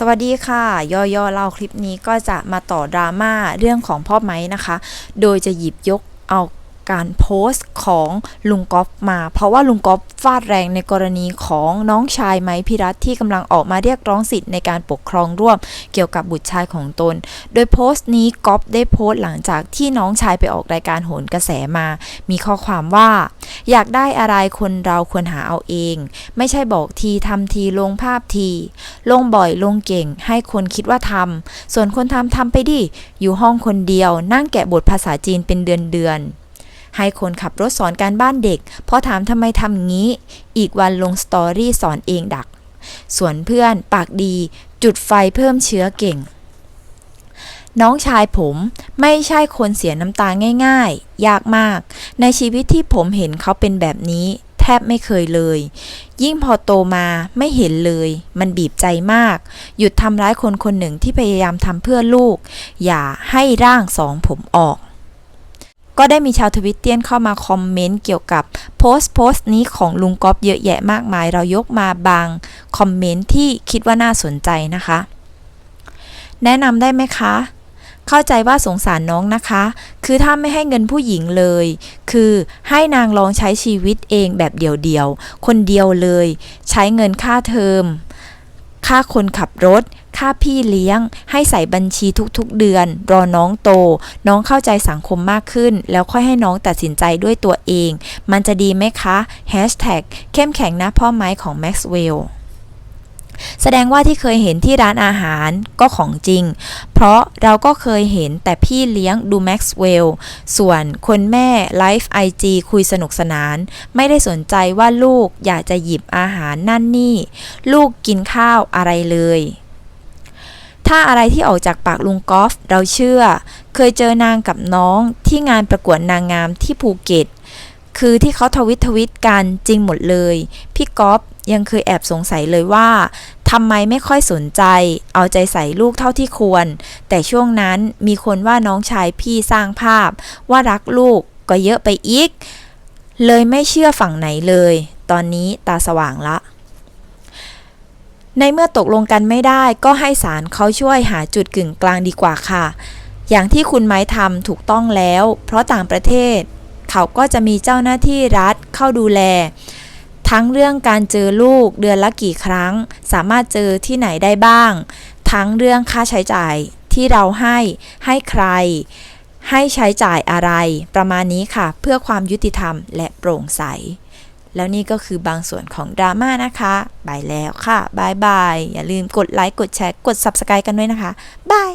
สวัสดีค่ะ ย่อๆเล่าคลิปนี้ก็จะมาต่อดราม่าเรื่องของพ่อไม้นะคะ โดยจะหยิบยกเอา การโพสต์ของลุงก๊อฟมา เพราะว่าลุงก๊อฟฟาดแรงในกรณีของน้องชายไม้พิรัตที่กำลังออกมาเรียกร้องสิทธิ์ในการปกครองร่วม เกี่ยวกับบุตรชายของตน โดยโพสต์นี้ก๊อฟได้โพสต์หลังจากที่น้องชายไปออกรายการโหนกระแสมา มีข้อความว่า อยากได้อะไรคนเราควรหาเอาเอง ไม่ใช่บอกทีทำทีลงภาพที ลงบ่อยลงเก่ง ให้คนคิดว่าทำส่วนคนทำทำไปดิอยู่ห้องคนเดียว นั่งแกะบทภาษาจีนเป็นเดือนเดือน ให้คนขับรถสอนการบ้านเด็ก พอถามทำไมทำงี้ อีกวันลงสตอรี่สอนเองดัก ส่วนเพื่อนปากดี จุดไฟเพิ่มเชื้อเก่ง น้องชายผมไม่ใช่คนเสียน้ำตาง่าย ๆ ยากมาก ในชีวิตที่ผมเห็นเขาเป็นแบบนี้แทบไม่เคยเลย ยิ่งพอโตมาไม่เห็นเลย มันบีบใจมาก หยุดทำร้ายคนคนหนึ่งที่พยายามทำเพื่อลูก อย่าให้ร่างสองผมออก ก็ได้มีชาวทวิตเตียนเข้ามาคอมเมนต์เกี่ยวกับโพสต์โพสต์นี้ของลุงก๊อฟเยอะแยะมากมาย เรายกมาบางคอมเมนต์ที่คิดว่าน่าสนใจนะคะ แนะนำได้ไหมคะ เข้าใจว่าสงสารน้องนะคะ คือถ้าไม่ให้เงินผู้หญิงเลย คือให้นางลองใช้ชีวิตเองแบบเดี่ยวๆคนเดียวเลย ใช้เงินค่าเทอมค่าคนขับรถ ค่าพี่เลี้ยง ให้ใส่บัญชีทุกๆเดือน รอน้องโต น้องเข้าใจสังคมมากขึ้น แล้วค่อยให้น้องตัดสินใจด้วยตัวเอง มันจะดีไหมคะ Hashtag เข้มแข็งนะพ่อไม้ของ Maxwell แสดงว่าที่เคยเห็นที่ร้านอาหารก็ของจริง เพราะเราก็เคยเห็นแต่พี่เลี้ยงดูแม็กซ์เวลล์ส่วนคนแม่ไลฟ์ไอจีคุยสนุกสนาน ไม่ได้สนใจว่าลูกอยากจะหยิบอาหารนั่นนี่ ลูกกินข้าวอะไรเลย ถ้าอะไรที่ออกจากปากลุงกอล์ฟเราเชื่อ เคยเจอนางกับน้องที่งานประกวดนางงามที่ภูเก็ต คือที่เขาทวิตทวิตกันจริงหมดเลย พี่ก๊อฟยังเคยแอบสงสัยเลยว่าทำไมไม่ค่อยสนใจ เอาใจใส่ลูกเท่าที่ควร แต่ช่วงนั้นมีคนว่าน้องชายพี่สร้างภาพ ว่ารักลูกก็เยอะไปอีก เลยไม่เชื่อฝั่งไหนเลย ตอนนี้ตาสว่างละ ในเมื่อตกลงกันไม่ได้ก็ให้ศาลเขาช่วยหาจุดกึ่งกลางดีกว่าค่ะ อย่างที่คุณไม้ทำถูกต้องแล้ว เพราะต่างประเทศ เขาก็จะมีเจ้าหน้าที่รัฐเข้าดูแล ทั้งเรื่องการเจอลูกเดือนละกี่ครั้ง สามารถเจอที่ไหนได้บ้าง ทั้งเรื่องค่าใช้จ่ายที่เราให้ให้ใคร ให้ใช้จ่ายอะไร ประมาณนี้ค่ะ เพื่อความยุติธรรมและโปร่งใส แล้วนี่ก็คือบางส่วนของดราม่านะคะบายแล้วค่ะบายบาย อย่าลืมกดไลค์ กดแชร์ กด Subscribe กันด้วยนะคะบาย